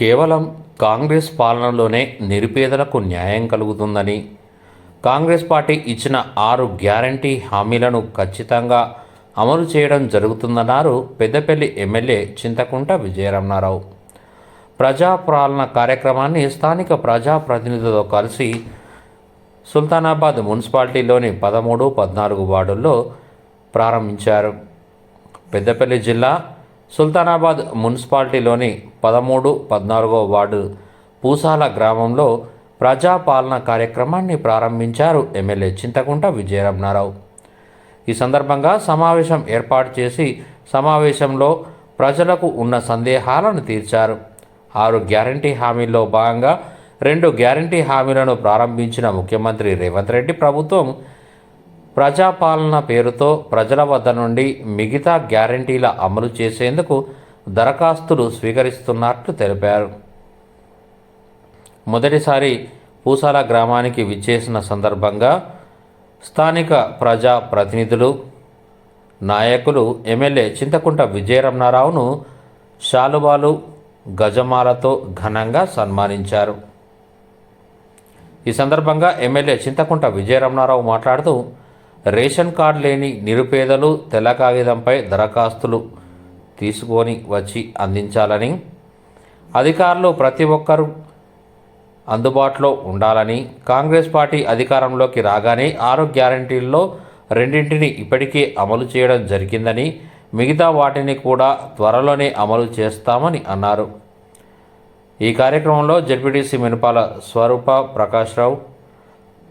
కేవలం కాంగ్రెస్ పాలనలోనే నిరుపేదలకు న్యాయం కలుగుతుందని కాంగ్రెస్ పార్టీ ఇచ్చిన ఆరు గ్యారంటీ హామీలను ఖచ్చితంగా అమలు చేయడం జరుగుతుందన్నారు పెద్దపల్లి ఎమ్మెల్యే చింతకుంట విజయరమణారావు. ప్రజా పాలన కార్యక్రమాన్ని స్థానిక ప్రజాప్రతినిధులతో కలిసి సుల్తానాబాద్ మున్సిపాలిటీలోని పదమూడు పద్నాలుగు వార్డుల్లో ప్రారంభించారు. పెద్దపల్లి జిల్లా సుల్తానాబాద్ మున్సిపాలిటీలోని పదమూడు పద్నాలుగో వార్డు పూసాల గ్రామంలో ప్రజాపాలన కార్యక్రమాన్ని ప్రారంభించారు ఎమ్మెల్యే చింతకుంట విజయరమణారావు ఈ సందర్భంగా సమావేశం ఏర్పాటు చేసి సమావేశంలో ప్రజలకు ఉన్న సందేహాలను తీర్చారు. ఆరు గ్యారంటీ హామీల్లో భాగంగా రెండు గ్యారంటీ హామీలను ప్రారంభించిన ముఖ్యమంత్రి రేవంత్ రెడ్డి ప్రభుత్వం ప్రజాపాలన పేరుతో ప్రజల వద్ద నుండి మిగతా గ్యారంటీల అమలు చేసేందుకు దరఖాస్తులు స్వీకరిస్తున్నట్లు తెలిపారు. మొదటిసారి పూసాల గ్రామానికి విచ్చేసిన సందర్భంగా స్థానిక ప్రజా ప్రతినిధులు నాయకులు ఎమ్మెల్యే చింతకుంట విజయరమణారావును శాలువాలు గజమాలతో ఘనంగా సన్మానించారు. ఈ సందర్భంగా ఎమ్మెల్యే చింతకుంట విజయరమణారావు మాట్లాడుతూ రేషన్ కార్డు లేని నిరుపేదలు తెల్ల కాగితంపై దరఖాస్తులు తీసుకొని వచ్చి అందించాలని అధికారులు ప్రతి ఒక్కరూ అందుబాటులో ఉండాలని కాంగ్రెస్ పార్టీ అధికారంలోకి రాగానే ఆరు గ్యారంటీల్లో రెండింటిని ఇప్పటికే అమలు చేయడం జరిగిందని మిగతా వాటిని కూడా త్వరలోనే అమలు చేస్తామని అన్నారు. ఈ కార్యక్రమంలో ZPTC Minapala Swarupa Prakashrao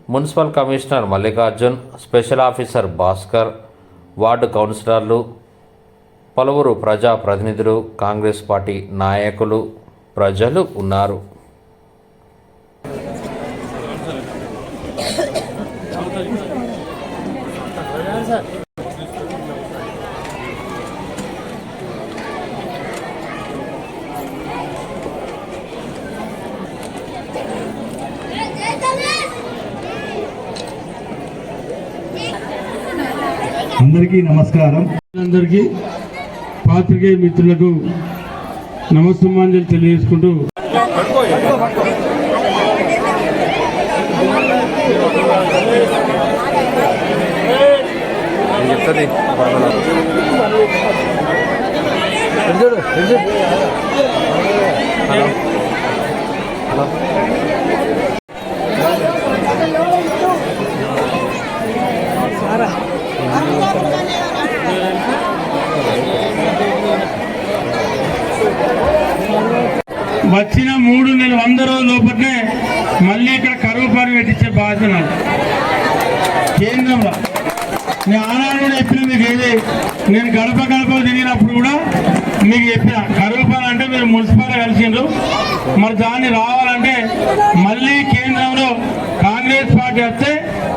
municipal commissioner Mallikarjun special officer Bhaskar ward కౌన్సిలర్లు పలువురు ప్రజా ప్రతినిధులు కాంగ్రెస్ పార్టీ నాయకులు ప్రజలు ఉన్నారు అందరికీ నమస్కారం. అందరికీ పాత్రికేయ మిత్రులకు నమస్సుమాంజలి తెలియజేసుకుంటూ వచ్చిన మూడు నెలలు వంద రోజుల లోపలనే మళ్ళీ ఇక్కడ కరువు పని పెట్టించే బాధ్యత నాది. కేంద్రంలో నేను ఆనాడు కూడా చెప్పిన మీకు ఏది నేను గడప గడప తిరిగినప్పుడు కూడా మీకు చెప్పిన కరువు పని అంటే మీరు మున్సిపల్ కలిసిండ్రు. మరి దాన్ని రావాలంటే మళ్ళీ కేంద్రంలో కాంగ్రెస్ పార్టీ వస్తే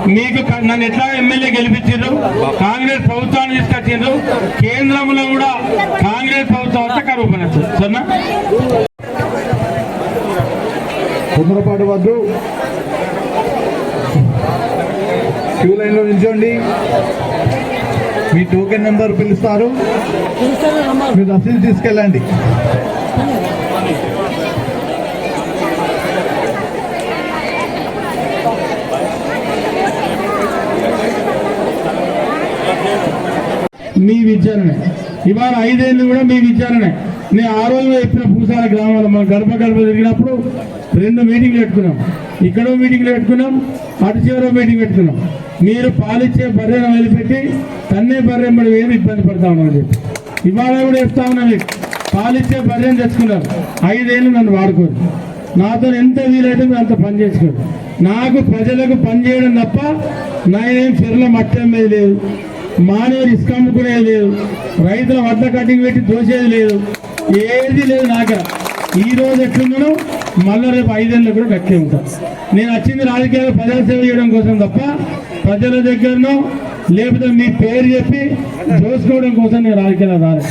మీకు క- నన్ను ఎట్లా ఎమ్మెల్యే గెలిపించారు కాంగ్రెస్ ప్రభుత్వాన్ని తీసుకొచ్చిండ్రు. కేంద్రంలో కూడా కాంగ్రెస్ ప్రభుత్వం వస్తే కరువు పని వస్తుంది. సరేనా? తొందరపాటు వద్దు. క్యూ లైన్లో నిల్చోండి. మీ టోకెన్ నెంబర్ పిలుస్తారు. మీరు రసీదు తీసుకెళ్ళండి. మీ విచారణే. ఇవాళ ఐదేళ్ళు కూడా మీ విచారణే. నేను ఆ రోజు చెప్పిన పూసాల గ్రామంలో మనం గడప గడప తిరిగినప్పుడు రెండు మీటింగ్లు పెట్టుకున్నాం. ఇక్కడో మీటింగ్లు పెట్టుకున్నాం అటు చివరో మీటింగ్ పెట్టుకున్నాం. మీరు పాలిచ్చే బర్రెను వదిలిపెట్టి తన్నే బర్రె మరి ఏమి ఇబ్బంది పడతా ఉన్నామని చెప్పి. ఇవాళ కూడా చెప్తా ఉన్నా మీకు. పాలిచ్చే బర్రెని తెచ్చుకున్నారు. ఐదేళ్ళు నన్ను వాడుకోరు. నాతో ఎంత వీలైతే మీరు అంత పని చేసుకోరు నాకు ప్రజలకు పని చేయడం తప్ప నాయనేం చెర్ల మట్టమే లేదు. మానేరు ఇసుక అమ్ముకునేది లేదు. రైతుల వడ్ల కటింగ్ పెట్టి దోసేది లేదు. ఏది లేదు నాకు. ఈ రోజు ఎట్లున్నాను మళ్ళీ రేపు ఐదేళ్ళు కూడా గట్టే ఉంటాను నేను వచ్చింది రాజకీయాలు ప్రజల సేవ చేయడం కోసం తప్ప ప్రజల దగ్గరనో లేకపోతే మీ పేరు చెప్పి దోసుకోవడం కోసం నేను రాజకీయాలు రాలేదు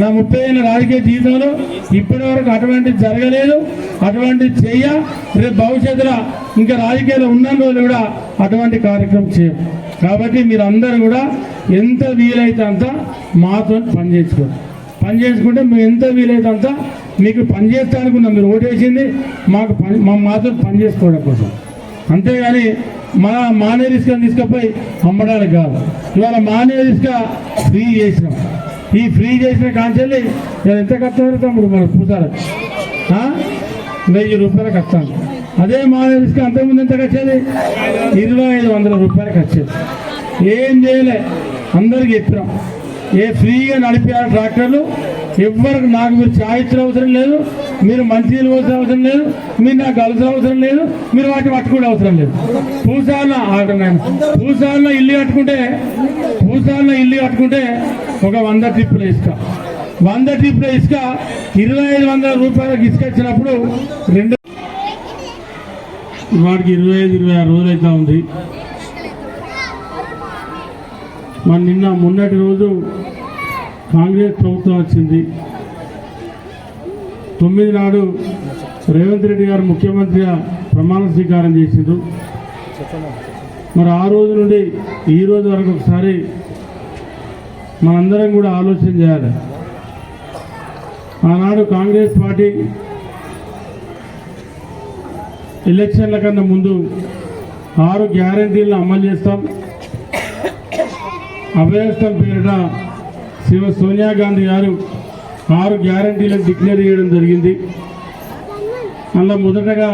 నా ముప్పై ఏళ్ళ రాజకీయ జీవితంలో ఇప్పటి వరకు అటువంటిది జరగలేదు అటువంటిది చెయ్య రేపు భవిష్యత్తులో ఇంకా రాజకీయాలు ఉన్న రోజులు కూడా అటువంటి కార్యక్రమం చేయం కాబట్టి మీరు అందరూ కూడా ఎంత వీలైతే అంత మాతో పని చేసుకోండి. పని చేసుకుంటే మేము ఎంత వీలైతే అంత మీకు పని చేస్తా అనుకున్నాం మీరు ఓటేసింది మాకు పని మా మాతో పని చేసుకోవడం కోసం. అంతేగాని మన మానే రిస్క్ తీసుకుపోయి అమ్మడానికి కాదు. ఇవాళ మానే రిస్క్ ఫ్రీ చేసినాం. ఈ ఫ్రీ చేసిన కాంచెల్లి నేను ఎంత ఖర్చు తమ్ముడు మన పూసారు వెయ్యి రూపాయలు కట్టాను అదే మానే రిస్క్ అంతకుముందు ఎంత ఖర్చేది ఇరవై ఐదు వందల రూపాయలు కట్టేది. ఏం చేయలే. అందరికి చెప్పినాం. ఏ ఫ్రీగా నడిపారు ట్రాక్టర్లు ఎవ్వరికి నాకు మీరు ఛాయ్ అవసరం లేదు మీరు మంచి పోసిన అవసరం లేదు మీరు నాకు కలిసిన అవసరం లేదు మీరు వాటిని పట్టుకునే అవసరం లేదు. పూసాల పూసాల ఇల్లు కట్టుకుంటే పూసాల ఇల్లు కట్టుకుంటే ఒక వంద టిప్పుల ఇసుక. వంద టిప్పుల ఇసుక ఇరవై ఐదు వందల రూపాయలకు ఇసుక ఇచ్చినప్పుడు రెండు వాడికి ఇరవై ఐదు ఇరవై ఆరు రోజులు అవుతూ ఉంది. మరి నిన్న మొన్నటి రోజు కాంగ్రెస్ ప్రభుత్వం వచ్చింది. తొమ్మిది నాడు రేవంత్ రెడ్డి గారు ముఖ్యమంత్రిగా ప్రమాణ స్వీకారం చేసిండ్రు. మరి ఆ రోజు నుండి ఈ రోజు వరకు ఒకసారి మనందరం కూడా ఆలోచన చేయాలి. ఆనాడు కాంగ్రెస్ పార్టీ ఎలక్షన్ల కన్నా ముందు ఆరు గ్యారంటీలను అమలు చేస్తాం. అభయస్థం పేరిట శివ సోనియా గాంధీ గారు ఆరు గ్యారంటీలను డిక్లేర్ చేయడం జరిగింది. అందులో మొదటగా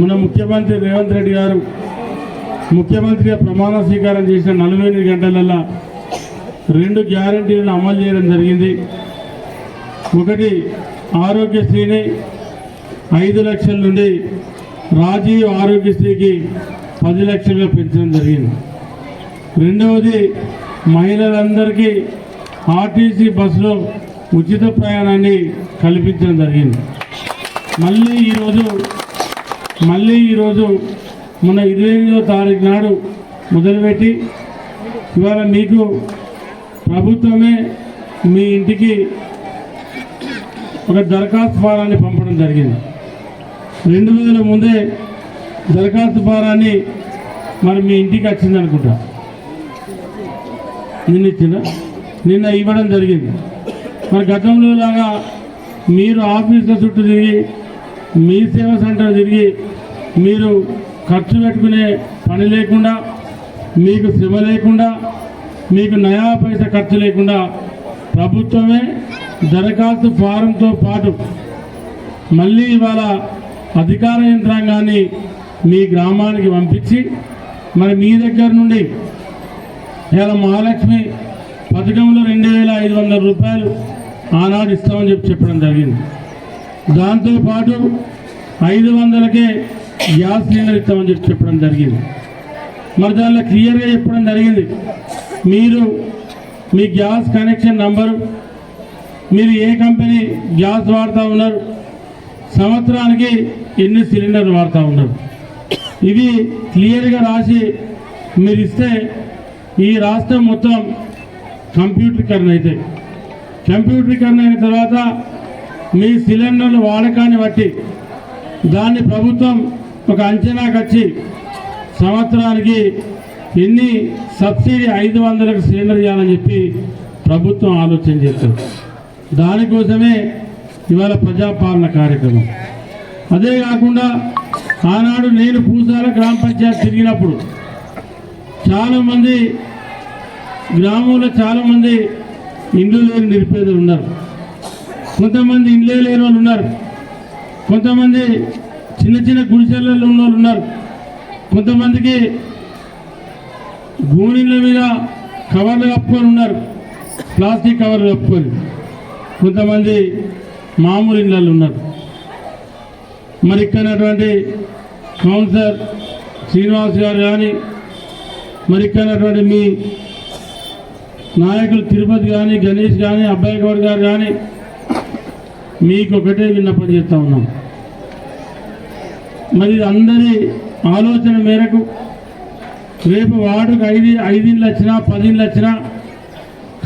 మన ముఖ్యమంత్రి రేవంత్ రెడ్డి గారు ముఖ్యమంత్రిగా ప్రమాణ స్వీకారం చేసిన నలభై ఎనిమిది గంటలల్లా రెండు గ్యారంటీలను అమలు చేయడం జరిగింది. ఒకటి ఆరోగ్యశ్రీని ఐదు లక్షల నుండి రాజీవ్ ఆరోగ్యశ్రీకి పది లక్షలుగా పెంచడం జరిగింది. రెండవది మహిళలందరికీ ఆర్టీసీ బస్సులో ఉచిత ప్రయాణాన్ని కల్పించడం జరిగింది. మళ్ళీ ఈరోజు మళ్ళీ ఈరోజు మన ఇరవై ఎనిమిదో తారీఖు నాడు మొదలుపెట్టి ఇవాళ మీకు ప్రభుత్వమే మీ ఇంటికి ఒక దరఖాస్తు ఫారాన్ని పంపడం జరిగింది. రెండు రోజుల ముందే దరఖాస్తు ఫారాన్ని మరి మీ ఇంటికి వచ్చింది అనుకుంటా. నిన్న ఇచ్చిన నిన్న ఇవ్వడం జరిగింది. మరి గతంలో లాగా మీరు ఆఫీసుల చుట్టూ తిరిగి మీ సేవా సెంటర్ తిరిగి మీరు ఖర్చు పెట్టుకునే పని లేకుండా మీకు శ్రమ లేకుండా మీకు నయా పైసా ఖర్చు లేకుండా ప్రభుత్వమే దరఖాస్తు ఫారంతో పాటు మళ్ళీ ఇవాళ అధికార యంత్రాంగాన్ని మీ గ్రామానికి పంపించి మరి మీ దగ్గర నుండి ఇలా మహాలక్ష్మి పథకంలో రెండు వేల ఐదు వందల రూపాయలు ఆనాడు ఇస్తామని చెప్పి చెప్పడం జరిగింది. దాంతోపాటు ఐదు వందలకే గ్యాస్ సిలిండర్ ఇస్తామని చెప్పి చెప్పడం జరిగింది. మరి దానిలో క్లియర్గా చెప్పడం జరిగింది. మీరు మీ గ్యాస్ కనెక్షన్ నంబరు మీరు ఏ కంపెనీ గ్యాస్ వాడుతూ ఉన్నారు సంవత్సరానికి ఎన్ని సిలిండర్లు వాడుతూ ఉన్నారు? ఇవి క్లియర్గా రాసి మీరు ఇస్తే ఈ రాష్ట్రం మొత్తం కంప్యూటరీకరణ అయితే. కంప్యూటరీకరణ అయిన తర్వాత మీ సిలిండర్ల వాడకాన్ని బట్టి దాన్ని ప్రభుత్వం ఒక అంచనాకు వచ్చి సంవత్సరానికి ఎన్ని సబ్సిడీ ఐదు వందలకు సిలిండర్ ఇవ్వాలని చెప్పి ప్రభుత్వం ఆలోచన చేస్తుంది. దానికోసమే ఇవాళ ప్రజాపాలన కార్యక్రమం. అదే కాకుండా ఆనాడు నేను పూసాల గ్రామ పంచాయతీ తిరిగినప్పుడు చాలామంది గ్రామంలో చాలామంది ఇండ్లు లేని నిరుపేదలు ఉన్నారు. కొంతమంది ఇండ్లే లేని వాళ్ళు ఉన్నారు. కొంతమంది చిన్న చిన్న గుడిసెలలో ఉన్న వాళ్ళు ఉన్నారు. కొంతమందికి గూనెల మీద కవర్లు కప్పుకొని ఉన్నారు. ప్లాస్టిక్ కవర్లు కప్పుకొని కొంతమంది మామూలు ఇళ్ళల్లో ఉన్నారు. మరి ఇక్కడటువంటి కౌన్సిలర్ శ్రీనివాస్ గారు కానీ మరి ఇక్కడటువంటి మీ నాయకులు తిరుపతి కానీ గణేష్ కానీ అబ్బాయి గౌడ్ గారు కానీ మీకు ఒకటే విన్నపం చేస్తూ ఉన్నాం. మరి అందరి ఆలోచన మేరకు రేపు వార్డుకు ఐదు ఐదిండ్లు వచ్చినా పదిండ్లు వచ్చినా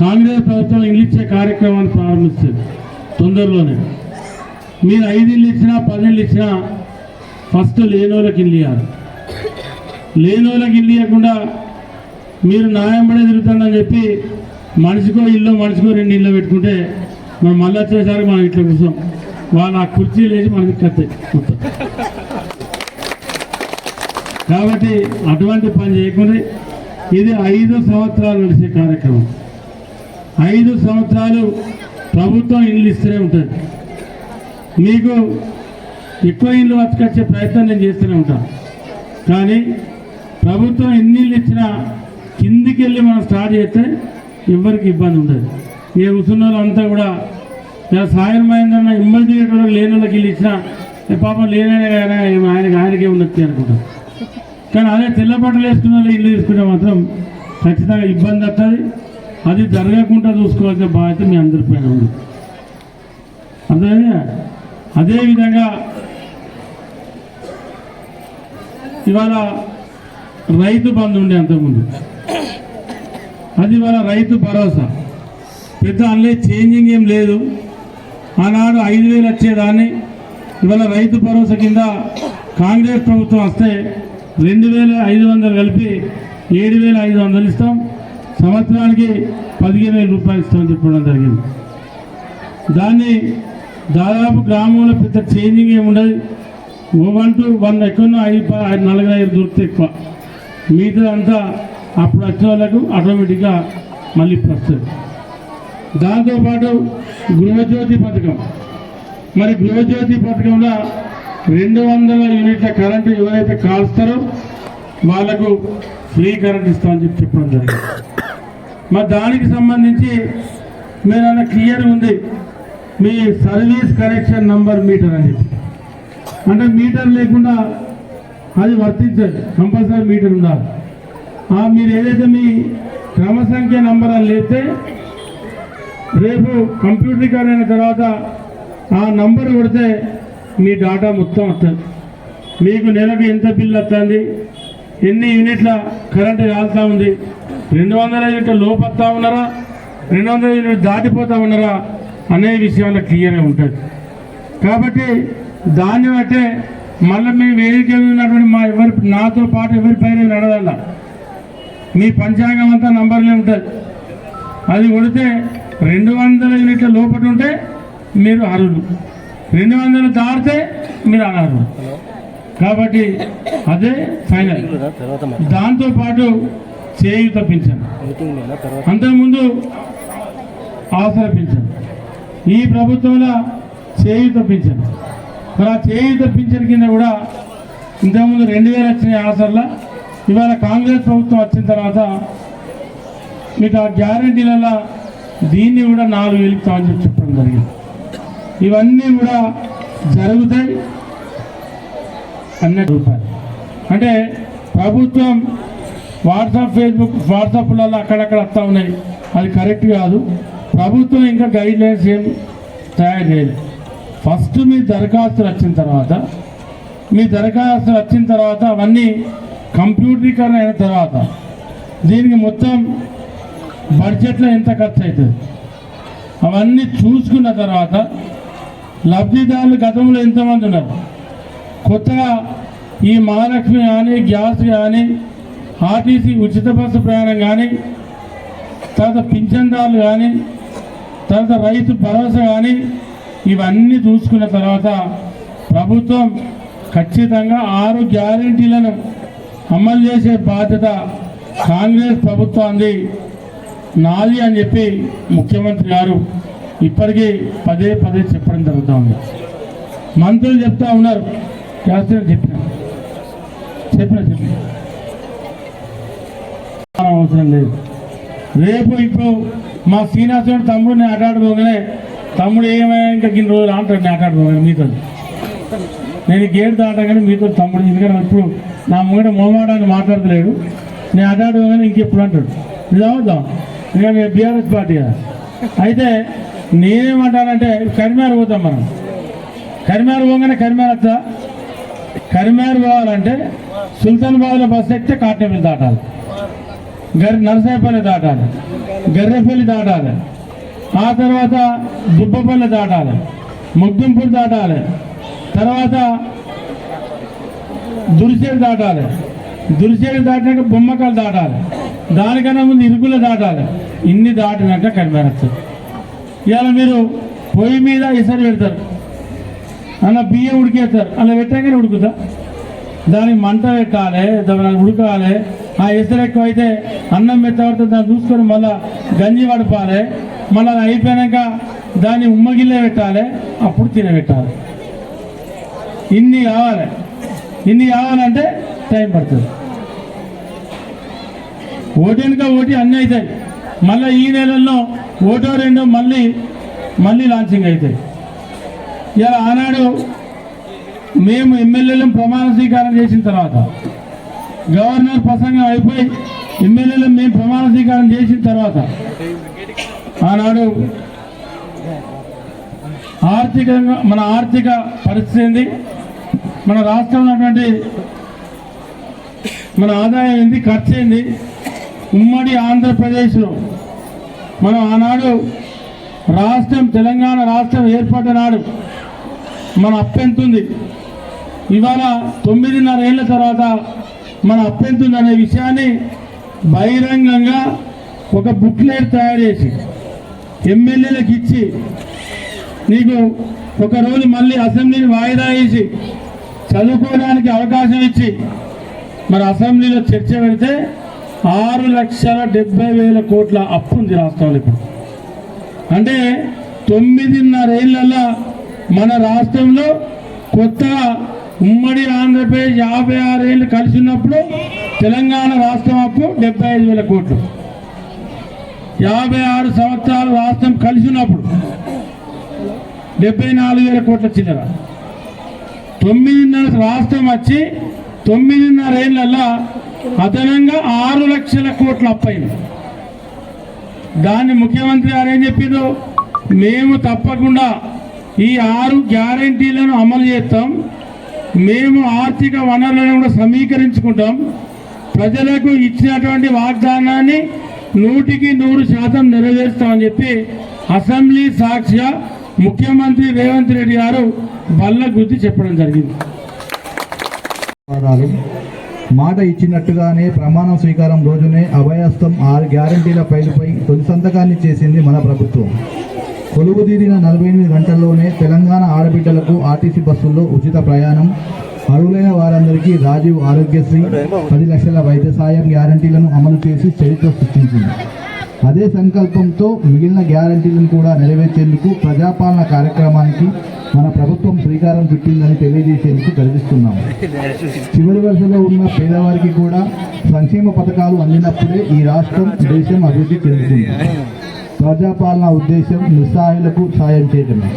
కాంగ్రెస్ ప్రభుత్వం ఇల్లు కార్యక్రమాన్ని ప్రారంభిస్తుంది తొందరలోనే. మీరు ఐదిళ్ళు ఇచ్చినా పన్నెళ్ళు ఇచ్చినా ఫస్ట్ లేనోళ్ళకి ఇల్లు ఇవ్వాలి లేనోళ్ళకి ఇల్లు ఇవ్వకుండా మీరు న్యాయం పడే తిరుగుతానని చెప్పి మనిషికో ఇల్లు మనిషికో రెండు ఇల్లు పెట్టుకుంటే మనం మళ్ళీ వచ్చేసరికి మనం ఇట్లా కూర్చోం. వాళ్ళు ఆ కుర్చీలు వేసి మనకి కత్తాయి కాబట్టి అటువంటి పని చేయకుండా. ఇది ఐదు సంవత్సరాలు నడిచే కార్యక్రమం. ఐదు సంవత్సరాలు ప్రభుత్వం ఇల్లు ఇస్తూనే ఉంటుంది. మీకు ఎక్కువ ఇల్లు వచ్చుకొచ్చే ప్రయత్నం నేను చేస్తూనే ఉంటాను కానీ ప్రభుత్వం ఎన్ని ఇల్లు ఇచ్చినా కిందికి వెళ్ళి మనం స్టార్ట్ చేస్తే ఎవరికి ఇబ్బంది ఉండదు. ఏ కూర్చున్న వాళ్ళంతా కూడా ఇలా సాయం అయిందన్న ఇమ్మడి లేని వాళ్ళకి ఇల్లు ఇచ్చినా పాపం లేనైనా కానీ ఆయనకి ఆయనకే ఉన్నది అనుకుంటాం. కానీ అదే తెల్ల బట్టలు వేసుకున్న వాళ్ళు ఇల్లు తీసుకుంటే మాత్రం ఖచ్చితంగా ఇబ్బంది వస్తుంది అది జరగకుండా చూసుకోవాల్సిన బాధ్యత మీ అందరిపైన ఉంది. అదే అదేవిధంగా ఇవాళ రైతు బంధు ఉండే అంతకుముందు. అది ఇవాళ రైతు భరోసా. పెద్ద అందులో చేంజింగ్ ఏం లేదు. ఆనాడు ఐదు వేలు వచ్చేదాన్ని. ఇవాళ రైతు భరోసా కింద కాంగ్రెస్ ప్రభుత్వం వస్తే రెండు వేల ఐదు వందలు కలిపి ఏడు వేల ఐదు వందలు ఇస్తాం. సంవత్సరానికి పదిహేను వేల రూపాయలు ఇస్తామని చెప్పడం జరిగింది. దాన్ని దాదాపు గ్రామంలో పెద్ద చేంజింగ్ ఏమి ఉండదు. ఓ వన్ టు వన్ ఎక్కువ ఐదు నలభై ఐదు ఐదు దొరికితే ఎక్కువ. మిగతా అంతా అప్పుడు వచ్చిన వాళ్ళకు ఆటోమేటిక్గా మళ్ళీ ఇప్పుడు వస్తుంది దాంతోపాటు గృహజ్యోతి పథకం. మరి గృహజ్యోతి పథకంలో రెండు వందల యూనిట్ల కరెంటు ఎవరైతే కాల్స్తారో వాళ్ళకు ఫ్రీ కరెంట్ ఇస్తామని చెప్పి చెప్పడం జరిగింది. మరి దానికి సంబంధించి మీరు అన్న క్లియర్ ఉంది. మీ సర్వీస్ కనెక్షన్ నంబర్ మీటర్ అని చెప్పి. అంటే మీటర్ లేకుండా అది వర్తించదు. కంపల్సరీ మీటర్ ఉండాలి. ఆ మీరు ఏదైతే మీ క్రమ సంఖ్య నంబర్ అని లేస్తే రేపు కంప్యూటరీకరణ అయిన తర్వాత ఆ నంబర్ కొడితే మీ డాటా మొత్తం వస్తుంది. మీకు నెలకు ఎంత బిల్ వస్తుంది ఎన్ని యూనిట్ల కరెంటు కాలుతా ఉంది రెండు వందల యూనిట్ల లోపు ఉన్నారా రెండు వందల యూనిట్ దాటిపోతా ఉన్నారా అనే విషయంలో క్లియర్గా ఉంటుంది కాబట్టి దాన్ని బట్టే మళ్ళీ మీ వేదిక ఉన్నటువంటి మా ఎవరి నాతో పాటు ఎవరి పైన నడదల్లా మీ పంచాంగం అంతా నంబర్లే ఉంటుంది అది కొడితే రెండు వందల యూనిట్ల లోపల ఉంటే మీరు అర్హులు. రెండు వందలు దాటితే మీరు అనర్హులు. కాబట్టి అదే ఫైనల్. దాంతో పాటు చేయూత పింఛన్. అంతకుముందు ఆసర పింఛన్. ఈ ప్రభుత్వంలో చేయూత పింఛన్ మరి ఆ చేయూత పింఛన్ కింద కూడా ఇంతకుముందు రెండు వేలు వచ్చినాయి ఆసర్లా ఇవాళ కాంగ్రెస్ ప్రభుత్వం వచ్చిన తర్వాత మీకు ఆ గ్యారంటీలలో దీన్ని కూడా నాలుగు వేలు ఇస్తామని చెప్పి చెప్పడం జరిగింది. ఇవన్నీ కూడా జరుగుతాయి. అన్నట్టు రూపాయలు. అంటే ప్రభుత్వం వాట్సాప్ ఫేస్బుక్ వాట్సాప్లలో అక్కడక్కడ వస్తూ ఉన్నాయి. అది కరెక్ట్ కాదు. ప్రభుత్వం ఇంకా గైడ్ లైన్స్ ఏం తయారు చేయలేదు ఫస్ట్ మీ దరఖాస్తులు వచ్చిన తర్వాత మీ దరఖాస్తులు వచ్చిన తర్వాత అవన్నీ కంప్యూటరీకరణ అయిన తర్వాత దీనికి మొత్తం బడ్జెట్లో ఎంత ఖర్చు అవుతుంది? అవన్నీ చూసుకున్న తర్వాత లబ్ధిదారులు గతంలో ఎంతమంది ఉన్నారు? కొత్తగా ఈ మహాలక్ష్మి కానీ గ్యాస్ కానీ ఆర్టీసీ ఉచిత బస్సు ప్రయాణం కానీ తర్వాత పింఛన్దారులు కానీ తర్వాత రైతు భరోసా కానీ ఇవన్నీ చూసుకున్న తర్వాత ప్రభుత్వం ఖచ్చితంగా ఆరు గ్యారంటీలను అమలు చేసే బాధ్యత కాంగ్రెస్ ప్రభుత్వాన్ని నాది అని చెప్పి ముఖ్యమంత్రి గారు ఇప్పటికీ పదే పదే చెప్పడం జరుగుతూ ఉంది మంత్రులు చెప్తా ఉన్నారు. శాస్త్రం చెప్పిన. చెప్పిన చెప్పిన. అవసరం లేదు. రేపు ఇప్పుడు మా శ్రీనివాసుడు తమ్ముడు నేను ఆటాడుకోగానే తమ్ముడు ఏమైనా ఇంకా గిన్ని రోజులు అంటాడు నేను ఆటాడుకోగానే మీతో. నేను గేట్ దాటగానే మీతో తమ్ముడు ఎందుకంటే ఇప్పుడు నా ముంగట మోమాడాన్ని మాట్లాడతలేడు. నేను ఆటాడుకోగానే ఇంకెప్పుడు అంటాడు. నిజమవుతాం ఇంకా మీ బీఆర్ఎస్ పార్టీ కదా. అయితే నేనేమంటానంటే కరిమేర పోతాం మనం. కరిమేర పోగానే కరిమేర వస్తా. కరిమేర పోవాలంటే సుల్తాన్ బాబులో బస్సు ఎక్కితే కాటేపల్లి దాటాలి. గర్ నరసాయపల్లి దాటాలి. గర్రెపల్లి దాటాలి. ఆ తర్వాత దుబ్బపల్లి దాటాలి. ముగ్గుంపూడి దాటాలి. తర్వాత దురిసేడు దాటాలి. దురిసేడు దాటినాక బొమ్మకాలు దాటాలి. దానికన్నా ముందు ఇరుకులు దాటాలి. ఇన్ని దాటినాక కనిపెరచ్చు ఇవాళ మీరు పొయ్యి మీద ఇసరి పెడతారు. అలా బియ్యం ఉడికేస్తారు. అలా పెట్టగానే ఉడుకుతా దానికి మంట పెట్టాలి దాని ఉడకాలి. ఆ ఎసరు ఎక్కువ అయితే అన్నం మెత్తబడితే దాన్ని చూసుకొని మళ్ళీ గంజి పడపాలి. మళ్ళీ అది అయిపోయాక దాన్ని ఉమ్మగిల్లే పెట్టాలి. అప్పుడు తినబెట్టాలి. ఇన్ని కావాలి. ఇన్ని కావాలంటే టైం పడుతుంది. ఓటు వెనుక ఓటి అన్నీ అవుతాయి. మళ్ళీ ఈ నెలల్లో ఓటో రెండో మళ్ళీ మళ్ళీ లాంచింగ్ అవుతాయి. ఇలా ఆనాడు మేము ఎమ్మెల్యేలను ప్రమాణ స్వీకారం చేసిన తర్వాత గవర్నర్ ప్రసంగం అయిపోయి ఎమ్మెల్యేలు మేము ప్రమాణ స్వీకారం చేసిన తర్వాత ఆనాడు ఆర్థికంగా మన ఆర్థిక పరిస్థితి ఏంది? మన రాష్ట్రంలో ఉన్నటువంటి మన ఆదాయం ఏంది? ఖర్చు ఏంది? ఉమ్మడి ఆంధ్రప్రదేశ్లో మనం ఆనాడు రాష్ట్రం తెలంగాణ రాష్ట్రం ఏర్పడిన నాడు మన అప్పెంతుంది ఇవాళ తొమ్మిదిన్నర ఏళ్ళ తర్వాత మన అప్పెంతుంది అనే విషయాన్ని బహిరంగంగా ఒక బుక్లెట్ తయారు చేసి ఎమ్మెల్యేలకు ఇచ్చి నీకు ఒక రోజు మళ్ళీ అసెంబ్లీని వాయిదా వేసి చదువుకోవడానికి అవకాశం ఇచ్చి మరి అసెంబ్లీలో చర్చ పెడితే ఆరు లక్షల డెబ్బై వేల కోట్ల అప్పు ఉంది రాష్ట్రంలో ఇప్పుడు. అంటే తొమ్మిదిన్నర ఏళ్ళల్లో మన రాష్ట్రంలో కొత్తగా ఉమ్మడి ఆంధ్రప్రదేశ్ యాభై ఆరు ఏళ్ళు కలిసి ఉన్నప్పుడు తెలంగాణ రాష్ట్రం అప్పు డెబ్బై ఐదు వేల కోట్లు. యాభై ఆరు సంవత్సరాలు రాష్ట్రం కలిసి ఉన్నప్పుడు డెబ్బై నాలుగు వేల కోట్ల చిల్లర. తొమ్మిదిన్నర రాష్ట్రం వచ్చి తొమ్మిదిన్నర ఏళ్ళల్లో అదనంగా ఆరు లక్షల కోట్ల అప్పైంది దాన్ని ముఖ్యమంత్రి గారు ఏం చెప్పిండు మేము తప్పకుండా ఈ ఆరు గ్యారంటీలను అమలు చేస్తాం. మేము ఆర్థిక వనరులను కూడా సమీకరించుకుంటాం. ప్రజలకు ఇచ్చినటువంటి వాగ్దానాన్ని నూటికి నూరు శాతం నెరవేరుస్తామని చెప్పి అసెంబ్లీ సాక్షిగా ముఖ్యమంత్రి రేవంత్ రెడ్డి గారు బల్ల గుర్తి చెప్పడం జరిగింది. మాట ఇచ్చినట్టుగానే ప్రమాణ స్వీకారం రోజునే అభయస్థం ఆరు గ్యారంటీల పైలుపై తొలి సంతకాన్ని చేసింది మన ప్రభుత్వం. కొలువు తీరిన నలభై ఎనిమిది గంటల్లోనే తెలంగాణ ఆడబిడ్డలకు ఆర్టీసీ బస్సుల్లో ఉచిత ప్రయాణం. అర్హులైన వారందరికీ రాజీవ్ ఆరోగ్యశ్రీ పది లక్షల వైద్య సాయం గ్యారంటీలను అమలు చేసి చరిత్ర సృష్టించింది. అదే సంకల్పంతో మిగిలిన గ్యారంటీలను కూడా నెరవేర్చేందుకు ప్రజాపాలన కార్యక్రమానికి మన ప్రభుత్వం శ్రీకారం చుట్టిందని తెలియజేసేందుకు గర్విస్తున్నాము చివరి వరుసలో ఉన్న పేదవారికి కూడా సంక్షేమ పథకాలు అందినప్పుడే ఈ రాష్ట్రం దేశం అభివృద్ధి చెందుతుంది. ప్రజాపాలన ఉద్దేశం నిస్సహాయులకు సాయం చేయడమే.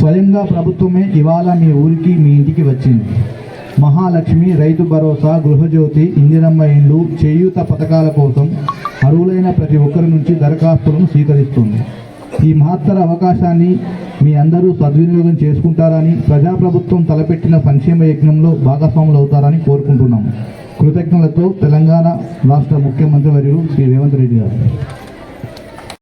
స్వయంగా ప్రభుత్వమే ఇవాళ మీ ఊరికి మీ ఇంటికి వచ్చింది. మహాలక్ష్మి రైతు భరోసా గృహజ్యోతి ఇందిరమ్మ ఇండ్లు చేయూత పథకాల కోసం అర్హులైన ప్రతి ఒక్కరి నుంచి దరఖాస్తులను స్వీకరిస్తుంది. ఈ మహత్తర అవకాశాన్ని మీ అందరూ సద్వినియోగం చేసుకుంటారని ప్రజాప్రభుత్వం తలపెట్టిన సంక్షేమ యజ్ఞంలో భాగస్వాములు అవుతారని కోరుకుంటున్నాం కృతజ్ఞతలతో తెలంగాణ రాష్ట్ర ముఖ్యమంత్రి వర్యులు శ్రీ రేవంత్ రెడ్డి గారు.